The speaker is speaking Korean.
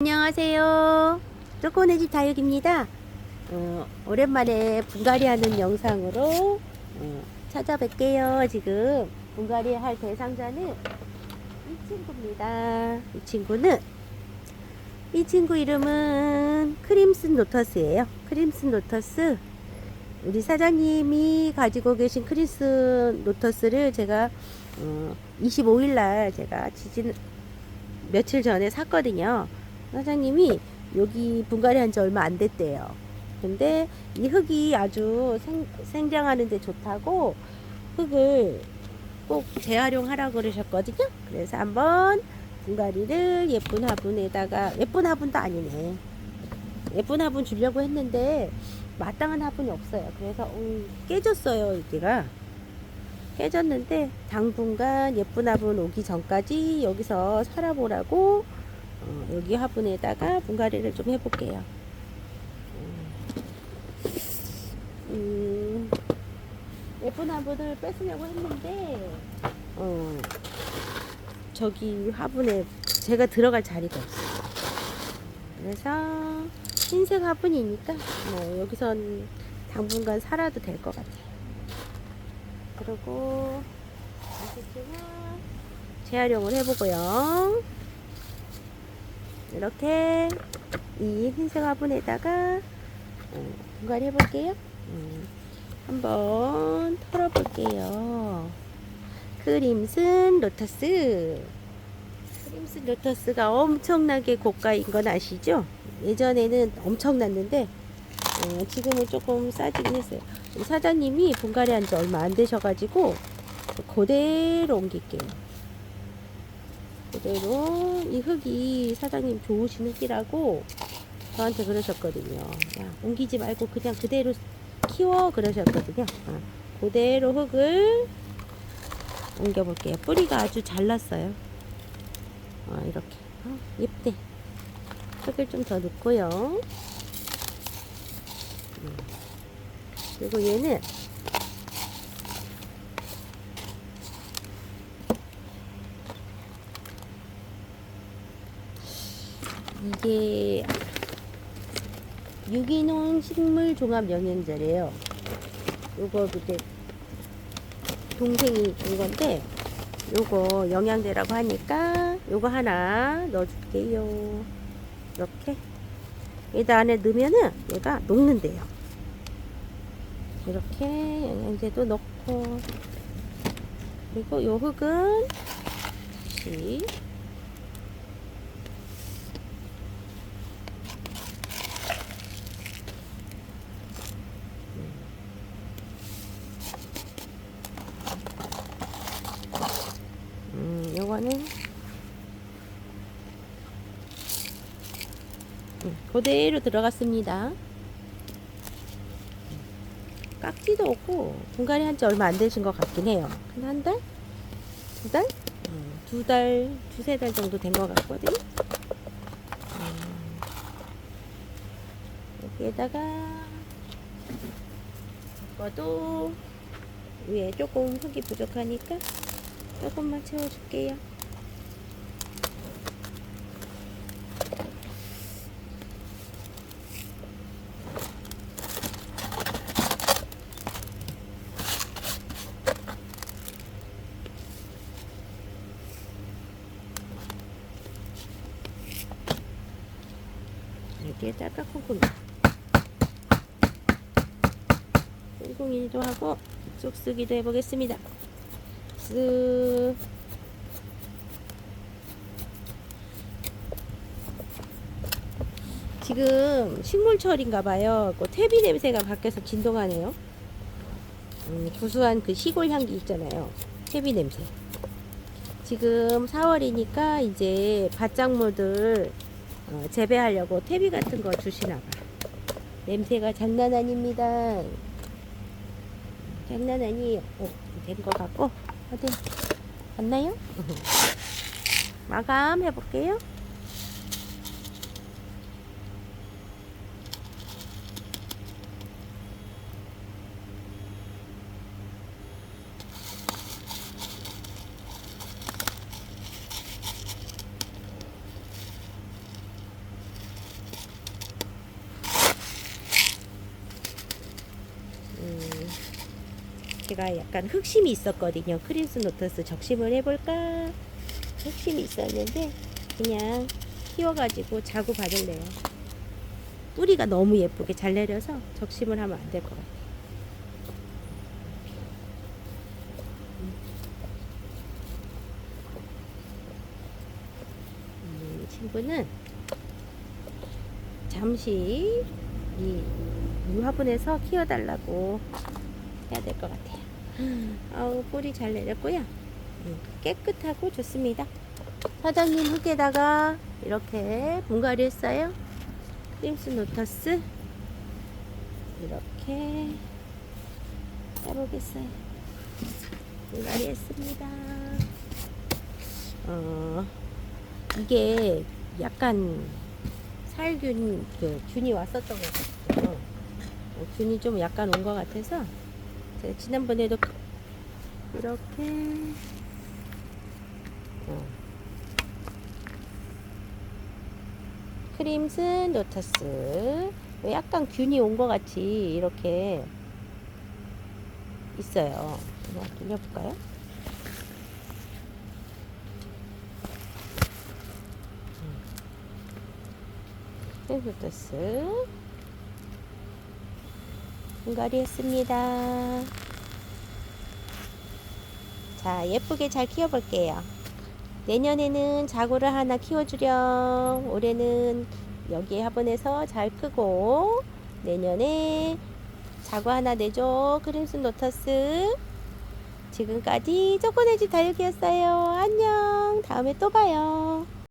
안녕하세요. 쪼꼬네 집 다육입니다. 어, 오랜만에 분갈이 하는 영상으로 어, 찾아뵐게요. 지금 분갈이 할 대상자는 이 친구입니다. 이 친구는 이 친구 이름은 크림슨 로터스예요. 크림슨 로터스. 우리 사장님이 가지고 계신 크림슨 로터스를 제가 어, 25일 날 제가 지진 며칠 전에 샀거든요. 사장님이 여기 분갈이 한 지 얼마 안 됐대요. 근데 이 흙이 아주 생, 생장하는데 좋다고 흙을 꼭 재활용하라고 그러셨거든요. 그래서 한번 분갈이를 예쁜 화분에다가 예쁜 화분도 아니네. 예쁜 화분 주려고 했는데 마땅한 화분이 없어요. 그래서 음, 깨졌어요 여기가 깨졌는데 당분간 예쁜 화분 오기 전까지 여기서 살아보라고 어, 여기 화분에다가 분갈이를 좀 해볼게요. 음, 예쁜 화분을 뺏으려고 했는데 어, 저기 화분에 제가 들어갈 자리가 없어요. 그래서 흰색 화분이니까 뭐 여기선 당분간 살아도 될 것 같아요. 그리고 재활용을 해보고요. 이렇게 이 흰색 화분에다가 어, 분갈이 해볼게요. 음, 한번 털어볼게요. 크림슨 로터스. 크림슨 로터스가 엄청나게 고가인 건 아시죠? 예전에는 엄청 났는데 어, 지금은 조금 싸지긴 했어요. 사장님이 분갈이 한 지 얼마 안 되셔가지고 그대로 옮길게요. 그대로 이 흙이 사장님 좋으신 흙이라고 저한테 그러셨거든요. 야, 옮기지 말고 그냥 그대로 키워 그러셨거든요. 어, 그대로 흙을 옮겨볼게요. 뿌리가 아주 잘 났어요. 어, 이렇게 어, 예쁘네. 흙을 좀 더 넣고요. 음. 그리고 얘는 이게 유기농 식물 종합 영양제래요. 요거 그때 동생이 준 건데 요거 영양제라고 하니까 요거 하나 넣어줄게요. 이렇게 여기다 안에 넣으면은 얘가 녹는데요. 이렇게 영양제도 넣고 그리고 요 흙은 다시 음, 요 거는 음, 그대로 들어갔습니다. 깍지도 없고 분갈이 한 지 얼마 안 되신 것 같긴 해요. 한 한 달? 두 달? 음, 두 달, 두세 달 정도 된 것 같거든요. 음, 여기에다가 이거도 위에 조금 흙이 부족하니까 조금만 채워줄게요. 여기에다가 콩콩이 콩콩이도 하고 쑥쑥이도 해보겠습니다. 쓱 지금 식물철인가 봐요. 그 퇴비 냄새가 밖에서 진동하네요. 음, 구수한 그 시골 향기 있잖아요. 퇴비 냄새. 지금 4월이니까 이제 밭작물들 어, 재배하려고 퇴비 같은 거 주시나 봐. 냄새가 장난 아닙니다. 장난 아니에요. 어, 된것 같고. 어디 맞나요? 마감 해볼게요. 제가 약간 흑심이 있었거든요. 크림스 노터스 적심을 해볼까? 흑심이 있었는데 그냥 키워가지고 자구 받을래요. 뿌리가 너무 예쁘게 잘 내려서 적심을 하면 안 될 것 같아요. 음, 이 친구는 잠시 이 유화분에서 키워달라고 해야 될 것 같아요. 아우 뿌리 잘 내렸고요. 음, 깨끗하고 좋습니다. 사장님 흙에다가 이렇게 분갈이 했어요. 크림스 노터스 이렇게 해보겠어요. 분갈이 했습니다. 어, 이게 약간 살균 그 균이 왔었던 것 같아요. 어, 균이 좀 약간 온 것 같아서 제가 지난번에도 이렇게 어, 크림슨 노터스 약간 균이 온 것 같이 이렇게 있어요. 한번 돌려볼까요? 크림슨 노터스 분갈이 했습니다. 자, 예쁘게 잘 키워볼게요. 내년에는 자구를 하나 키워주렴. 올해는 여기 화분에서 잘 크고, 내년에 자구 하나 내줘. 크림슨 노터스. 지금까지 초코네지 다육이었어요. 안녕. 다음에 또 봐요.